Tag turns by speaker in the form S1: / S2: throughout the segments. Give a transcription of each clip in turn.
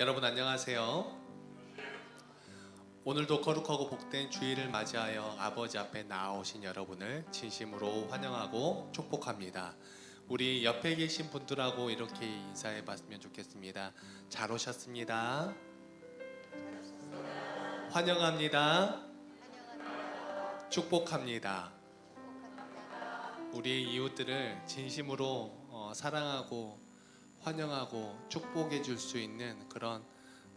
S1: 여러분 안녕하세요. 오늘도 거룩하고 복된 주일을 맞이하여 아버지 앞에 나오신 여러분을 진심으로 환영하고 축복합니다. 우리 옆에 계신 분들하고 이렇게 인사해 봤으면 좋겠습니다. 잘 오셨습니다. 환영합니다. 축복합니다. 우리 이웃들을 진심으로 어, 사랑하고 환영하고 축복해 줄 수 있는 그런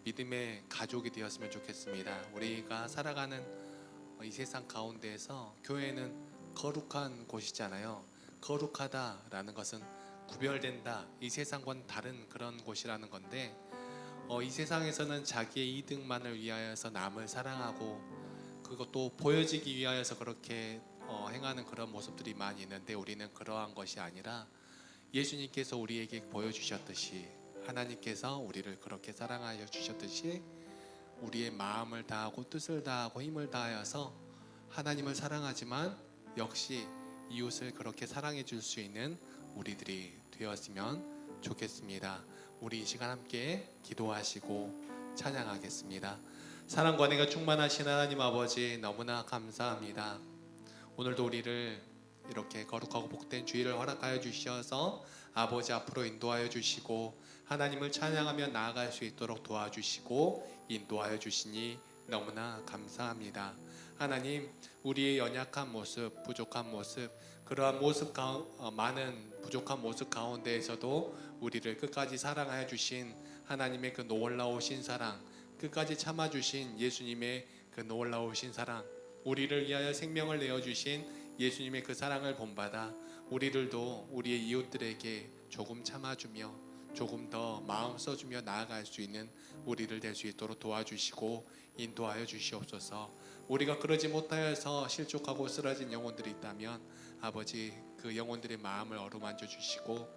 S1: 믿음의 가족이 되었으면 좋겠습니다. 우리가 살아가는 이 세상 가운데에서 교회는 거룩한 곳이잖아요. 거룩하다라는 것은 구별된다. 이 세상과는 다른 그런 곳이라는 건데 어, 이 세상에서는 자기의 이득만을 위하여서 남을 사랑하고 그것도 보여지기 위하여서 그렇게 어, 행하는 그런 모습들이 많이 있는데 우리는 그러한 것이 아니라 예수님께서 우리에게 보여주셨듯이 하나님께서 우리를 그렇게 사랑하여 주셨듯이 우리의 마음을 다하고 뜻을 다하고 힘을 다하여서 하나님을 사랑하지만 역시 이웃을 그렇게 사랑해 줄 수 있는 우리들이 되었으면 좋겠습니다. 우리 이 시간 함께 기도하시고 찬양하겠습니다. 사랑과 은혜가 충만하신 하나님 아버지 너무나 감사합니다. 오늘도 우리를 이렇게 거룩하고 복된 주일을 허락하여 주셔서 아버지 앞으로 인도하여 주시고 하나님을 찬양하며 나아갈 수 있도록 도와주시고 인도하여 주시니 너무나 감사합니다. 하나님, 우리의 연약한 모습, 부족한 모습, 그러한 모습 가운 어, 많은 부족한 모습 가운데에서도 우리를 끝까지 사랑하여 주신 하나님의 그 놀라우신 사랑, 끝까지 참아 주신 예수님의 그 놀라우신 사랑, 우리를 위하여 생명을 내어 주신 예수님의 그 사랑을 본받아 우리들도 우리의 이웃들에게 조금 참아주며 조금 더 마음 써주며 나아갈 수 있는 우리를 될 수 있도록 도와주시고 인도하여 주시옵소서. 우리가 그러지 못하여서 실족하고 쓰러진 영혼들이 있다면 아버지 그 영혼들의 마음을 어루만져 주시고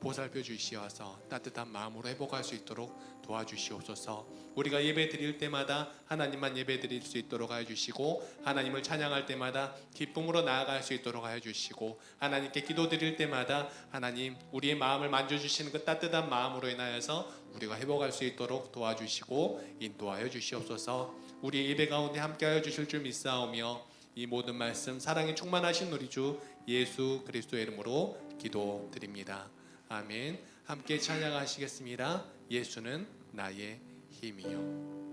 S1: 보살펴 주시어서 따뜻한 마음으로 회복할 수 있도록 도와주시옵소서. 우리가 예배 드릴 때마다 하나님만 예배 드릴 수 있도록 하여 주시고 하나님을 찬양할 때마다 기쁨으로 나아갈 수 있도록 하여 주시고 하나님께 기도 드릴 때마다 하나님 우리의 마음을 만져 주시는 그 따뜻한 마음으로 인하여서 우리가 회복할 수 있도록 도와주시고 인도하여 주시옵소서. 우리 예배 가운데 함께하여 주실 줄 믿사오며 이 모든 말씀 사랑에 충만하신 우리 주 예수 그리스도의 이름으로 기도드립니다. 아멘. 함께 찬양하시겠습니다. 예수는 나의 힘이요.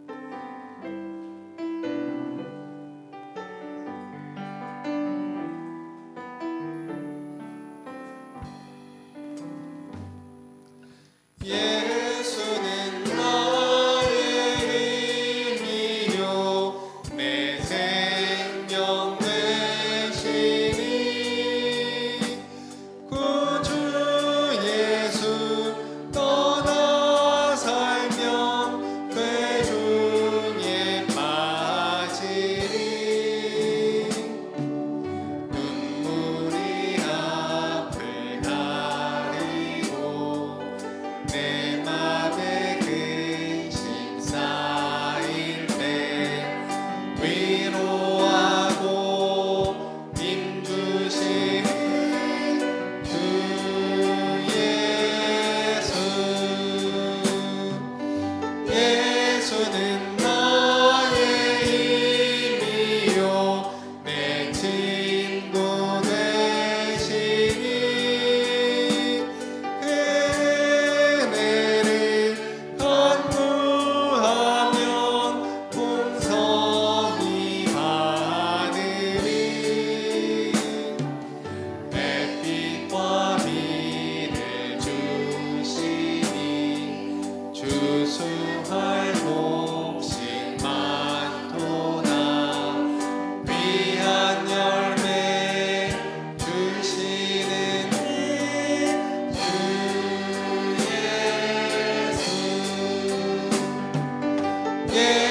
S1: Yeah.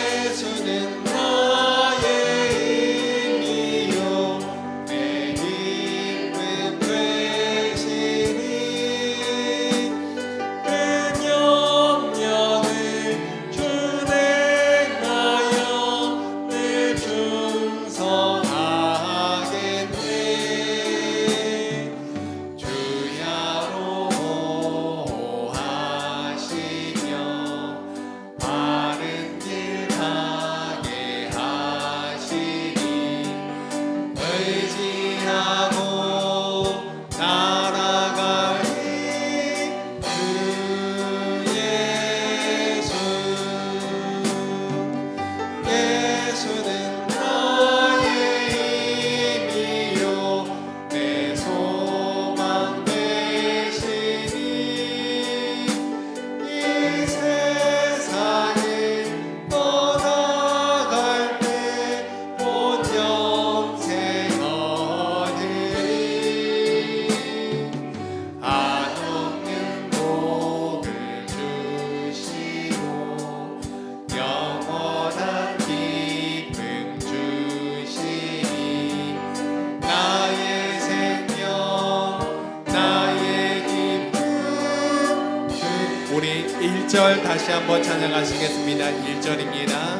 S1: 한번 찬양하시겠습니다. 1절입니다.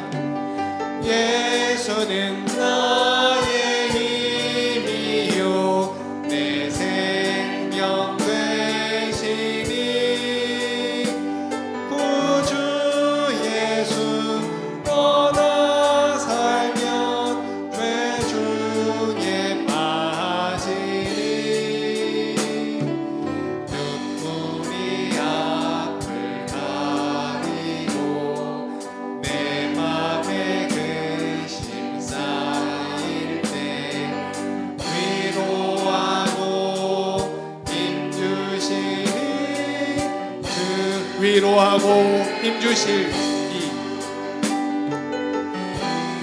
S1: 힘주실 이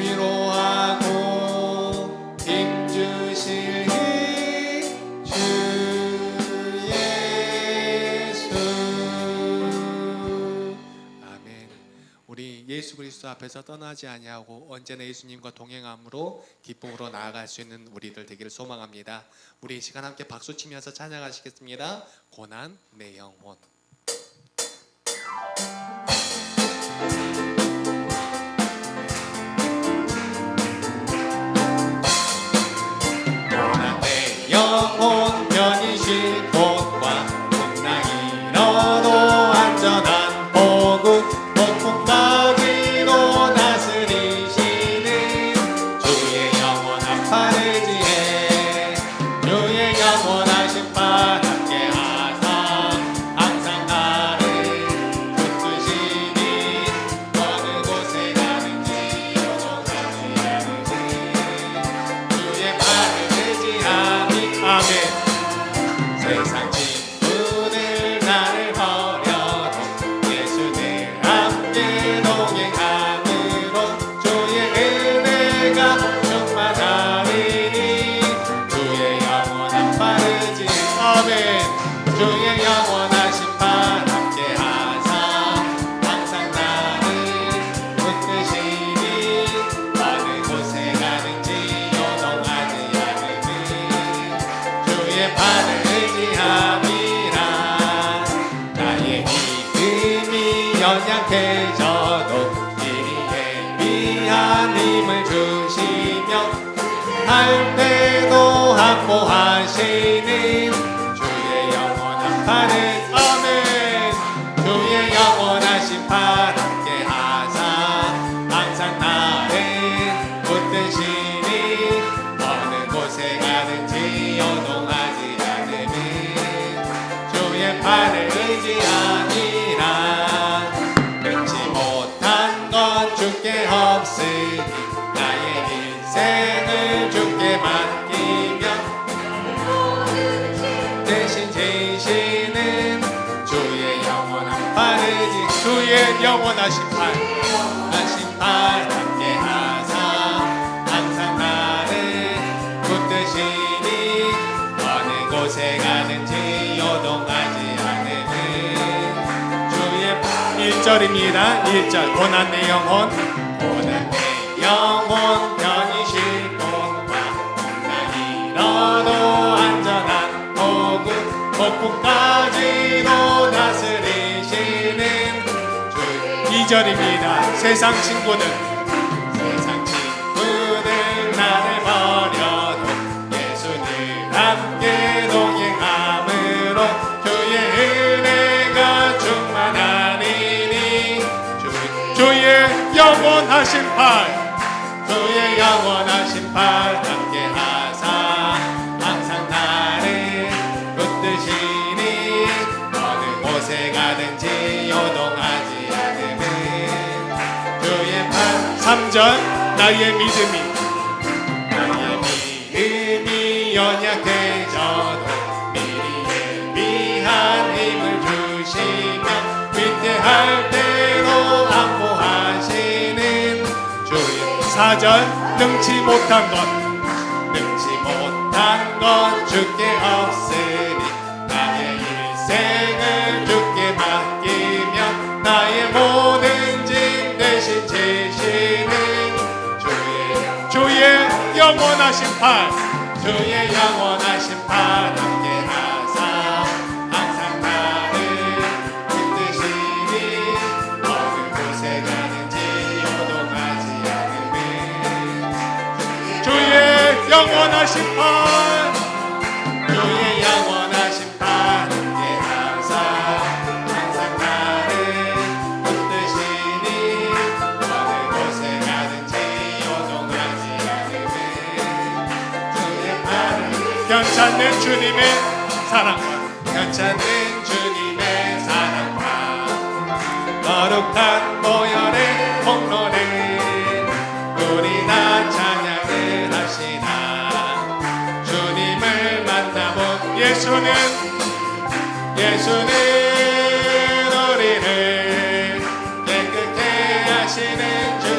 S1: 위로하고 힘주실 주 예수. 아멘. 우리 예수 그리스도 앞에서 떠나지 아니하고 언제나 예수님과 동행함으로 기쁨으로 나아갈 수 있는 우리들 되기를 소망합니다. 우리 이 시간 함께 박수 치면서 찬양하시겠습니다. 고난 내 영혼. 고난 주의 영원하신 팔 함께 하사. 항상 나를 붙드시니 어느 곳에 가는지 요동하지 않으니 주의 팔을 의지함이라. 나의 믿음이 연약해져도 이리에 힘을 주시며 할 때도 항모하시 영원하신 팔. 하신 팔 함께 하사. 항상 나를 붙드시니 어느 곳에 가든지 요동하지 않으니. 주의 팔. 1절입니다. 1절. 고난 내 영혼 2절입니다. 세상 친구는 세상 친구들 나를 버려도 예수님 함께 동행함으로 주의 은혜가 충만하리니 주, 주의 영원하신 팔 1절 나의 믿음이 나의 믿음이 연약해져도 미리에 미한 힘을 주시며 위태할 대로 안보하시는 주의 4절 능치 못한 것 능치 못한 것 죽게 없애 하신 팔 주의 영원하신 팔 함께하사. 항상 나를 힘드시니 어느 곳에 가는지 요동하지 않음을 주의 영원하신 팔. 괜찮는 주님의 사랑과 괜찮는 주님의 사랑과 거룩한 모열의 폭로를 우리 나 찬양을 하시나. 주님을 만나본 예수는 예수는 우리를 깨끗게 하시는 주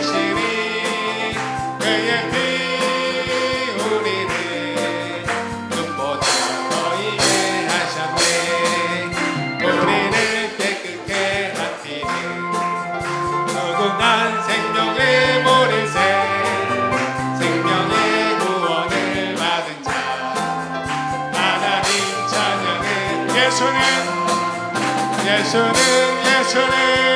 S1: 예수는 예수는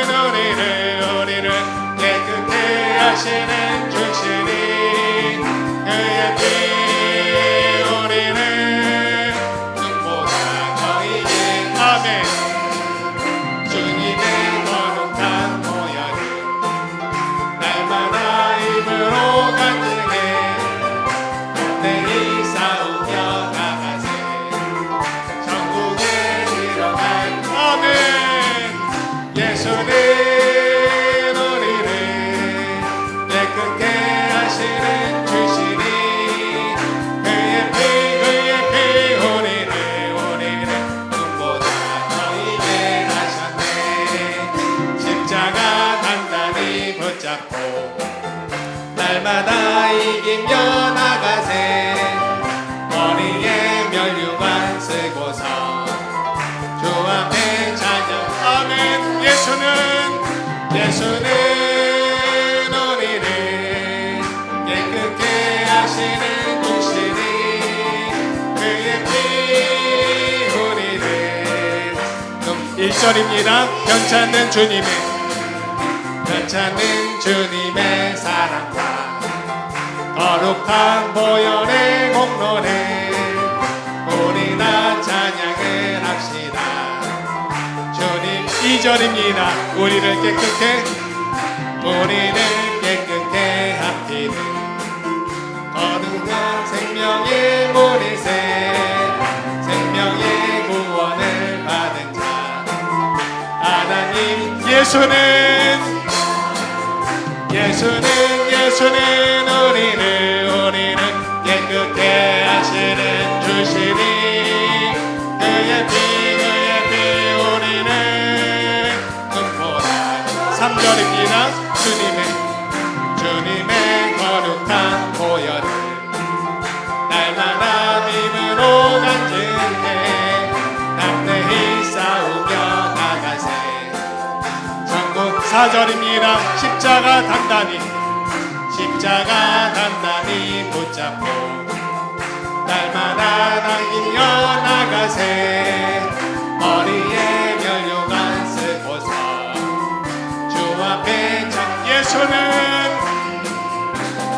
S1: 날마다 이기며 나가세. 머리에 멸류관 쓰고서 주 앞에 찬양 아멘. 예수는 예수는 우리를 깨끗게 하시는 주시니 그의 피 우리를 1절입니다. 괜찮는 주님의 괜찮은 주님의 사랑과 거룩한 보혈의 공로를 우리나 찬양을 합시다. 주님 2절입니다. 우리를 깨끗해 우리를 깨끗해 한 피는 거룩한 생명의 모리새 생명의 구원을 받은 자. 하나님 예수는 예수는 예수는 우리를 3절입니다. 주님의 주님의 거룩한 보혈을 날마다 믿음으로 간증해 담대히 싸우며 나가세. 전국 4절입니다. 십자가 단단히 십자가 단단히 붙잡고 날마다 당기며 나가세. 머리에 예수는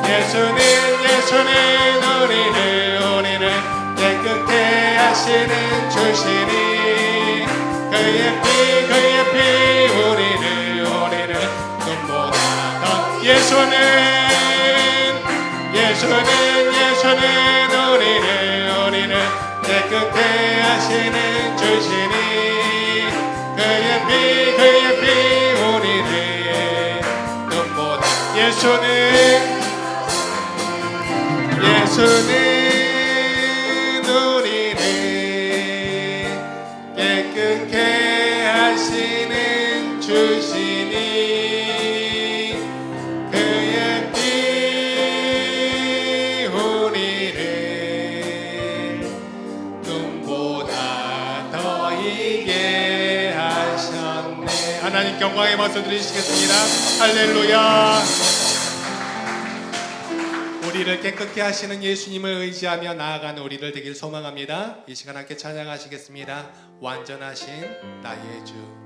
S1: 예수는 예수는 우리를 우리를 깨끗게 하시는 주시니 그의 피 그의 피 우리를 우리를 눈보다 더 예수는 예수는 예수는 우리를 우리를 깨끗게 하시는 주시니 그의 피 그의 피 예수는 예수는 우리를 깨끗게 하시는 주시니 그의 피 우리를 눈보다 더 이게 하셨네. 하나님 경광의 박수 드리시겠습니다. 할렐루야 우리를 깨끗게 하시는 예수님을 의지하며 나아가는 우리들 되길 소망합니다. 이 시간 함께 찬양하시겠습니다. 완전하신 나의 주.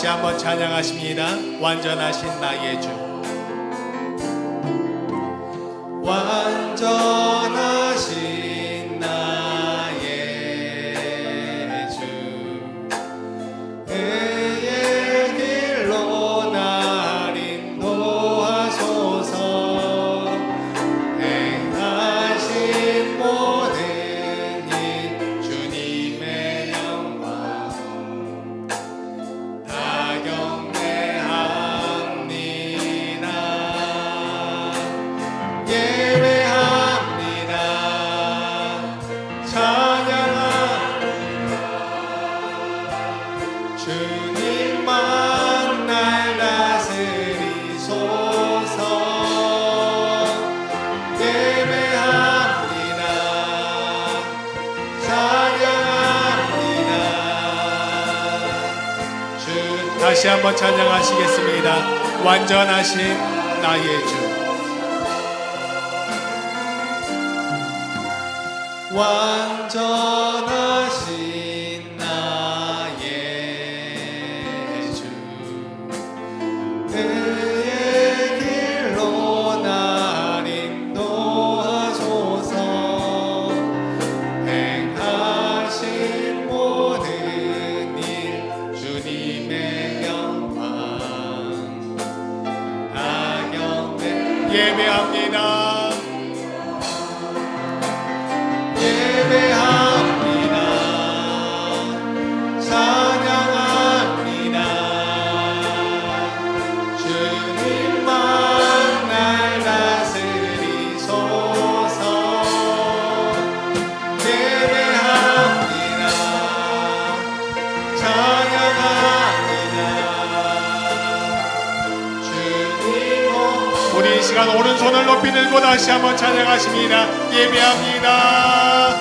S1: 다시 한번 찬양하십니다. 완전하신 나의 주 한번 찬양하시겠습니다. 완전하신 나의 주. 완전 예배합니다 높이 들고 다시 한번 찬양하십니다. 예배합니다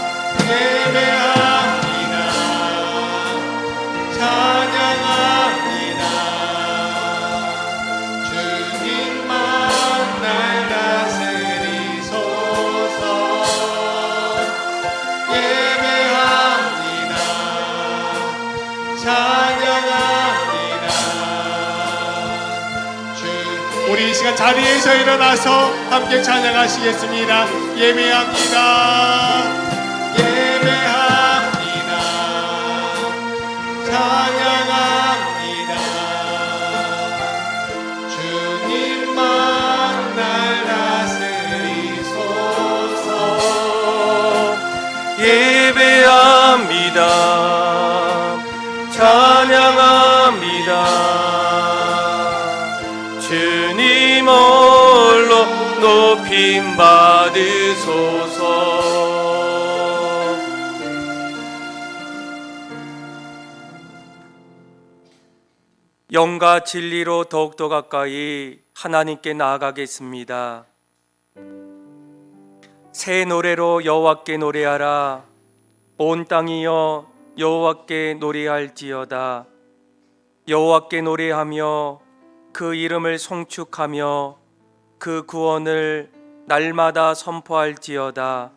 S1: 시간 자리에서 일어나서 함께 찬양하시겠습니다. 예배합니다
S2: 받으소서. 영과 진리로 더욱더 가까이 하나님께 나아가겠습니다. 새 노래로 여호와께 노래하라 온 땅이여 여호와께 노래할지어다 여호와께 노래하며 그 이름을 송축하며 그 구원을 날마다 선포할지어다.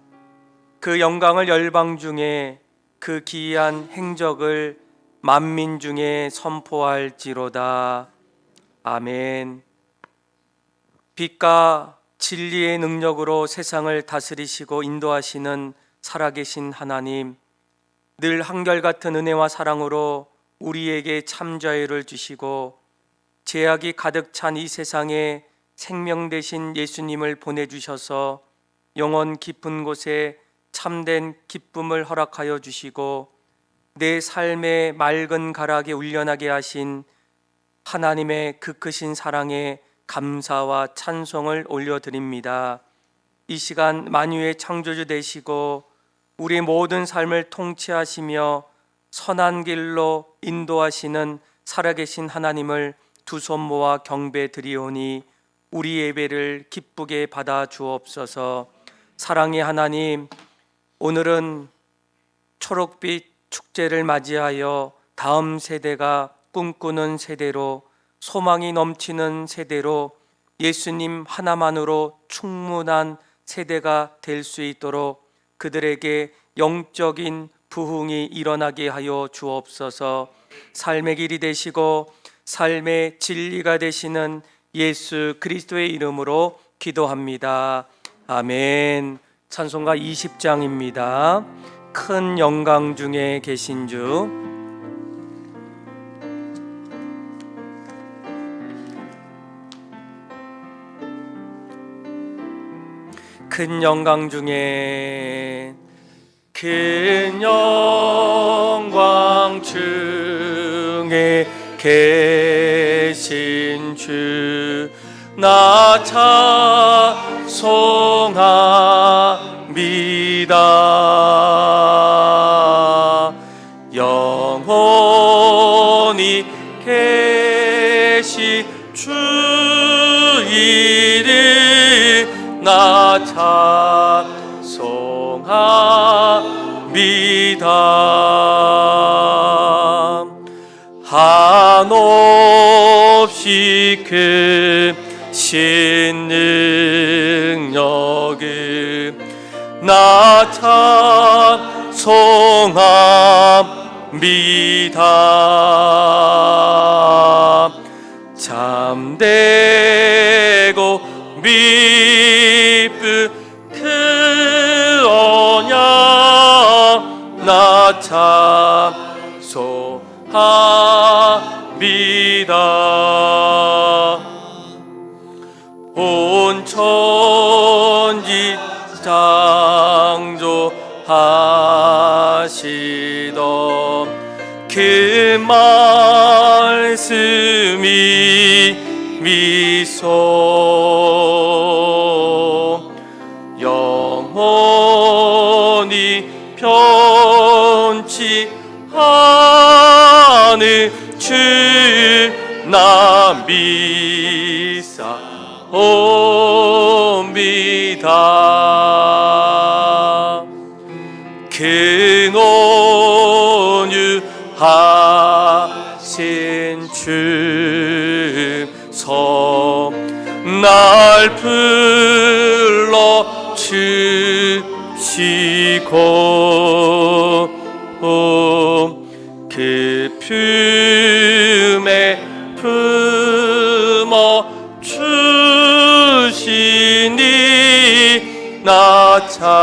S2: 그 영광을 열방 중에 그 기이한 행적을 만민 중에 선포할지로다. 아멘. 빛과 진리의 능력으로 세상을 다스리시고 인도하시는 살아계신 하나님, 늘 한결같은 은혜와 사랑으로 우리에게 참 자유를 주시고 죄악이 가득 찬 이 세상에 생명 되신 예수님을 보내주셔서 영원 깊은 곳에 참된 기쁨을 허락하여 주시고 내 삶의 맑은 가락에 울려나게 하신 하나님의 그 크신 사랑에 감사와 찬송을 올려드립니다. 이 시간 만유의 창조주 되시고 우리 모든 삶을 통치하시며 선한 길로 인도하시는 살아계신 하나님을 두 손 모아 경배 드리오니 우리 예배를 기쁘게 받아 주옵소서. 사랑의 하나님, 오늘은 초록빛 축제를 맞이하여 다음 세대가 꿈꾸는 세대로 소망이 넘치는 세대로 예수님 하나만으로 충분한 세대가 될 수 있도록 그들에게 영적인 부흥이 일어나게 하여 주옵소서 삶의 길이 되시고 삶의 진리가 되시는 예수 그리스도의 이름으로 기도합니다. 아멘. 찬송가 20장입니다. 큰 영광 중에 계신 주 큰 영광 중에 큰 영광 중에 계신 주 나 찬송합니다. 영원히 계시 주 이름 나 찬송합니다. 한없이 크 신 능력을 나 찬송합니다. 참되고 미쁘 그 언약 나 찬송합니다 말씀이 미소. 영원히 변치 않을 주나 미사옵 주섬날 불러 주시고 그 품에 품어 주시니 나 찬송합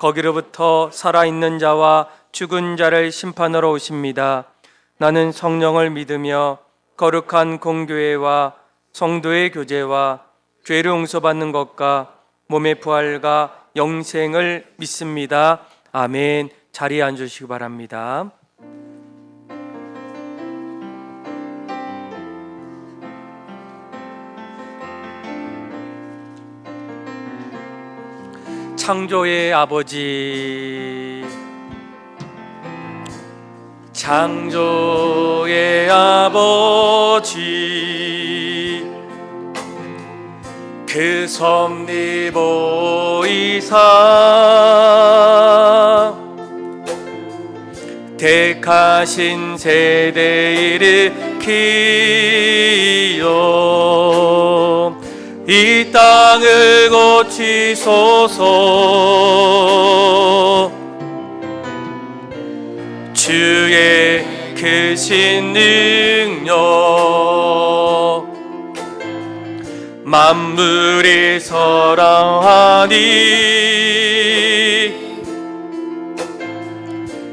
S2: 거기로부터 살아있는 자와 죽은 자를 심판하러 오십니다. 나는 성령을 믿으며 거룩한 공교회와 성도의 교제와 죄를 용서받는 것과 몸의 부활과 영생을 믿습니다. 아멘. 자리에 앉으시기 바랍니다. 창조의 아버지. 창조의 아버지. 그 섭리 보이사 택하신 세대 일으키어 이 땅을 고치소서. 주의 크신 능력 만물이 설하니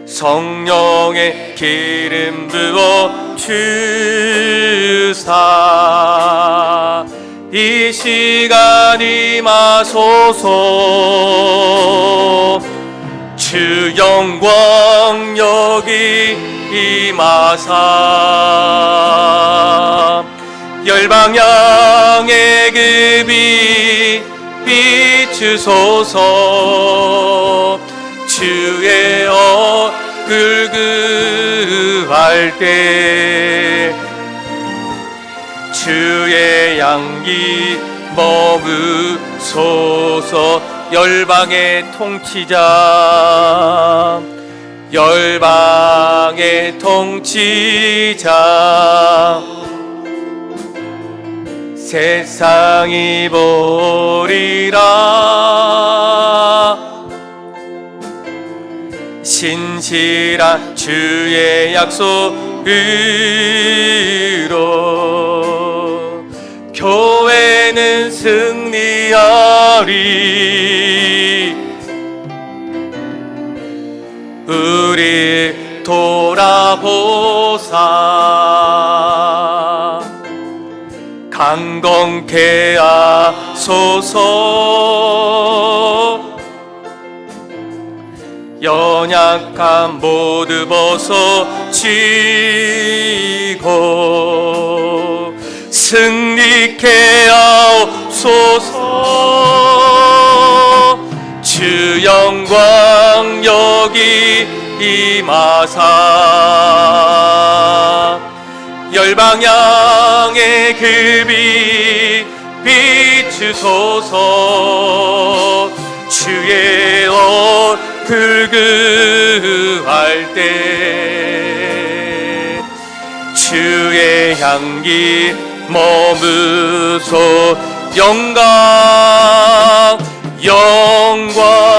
S2: 성령의 기름 부어 주사 이 시간이 마소서. 주 영광 여기 임하사. 열방향의 급이 비추소서. 주의 얼굴 그할 때 주의 양기 머무소서 열방의 통치자. 열방의 통치자. 세상이 보리라. 신실한 주의 약속으 승리하리. 우리 돌아보사. 강건케 하소서. 연약한 모두 벗어지고 승리케 하 옵소서. 주 영광 여기 임하사. 열방향의 급이 비추소서. 주의 얼굴 그할 때. 주의 향기 머무소 영광 영광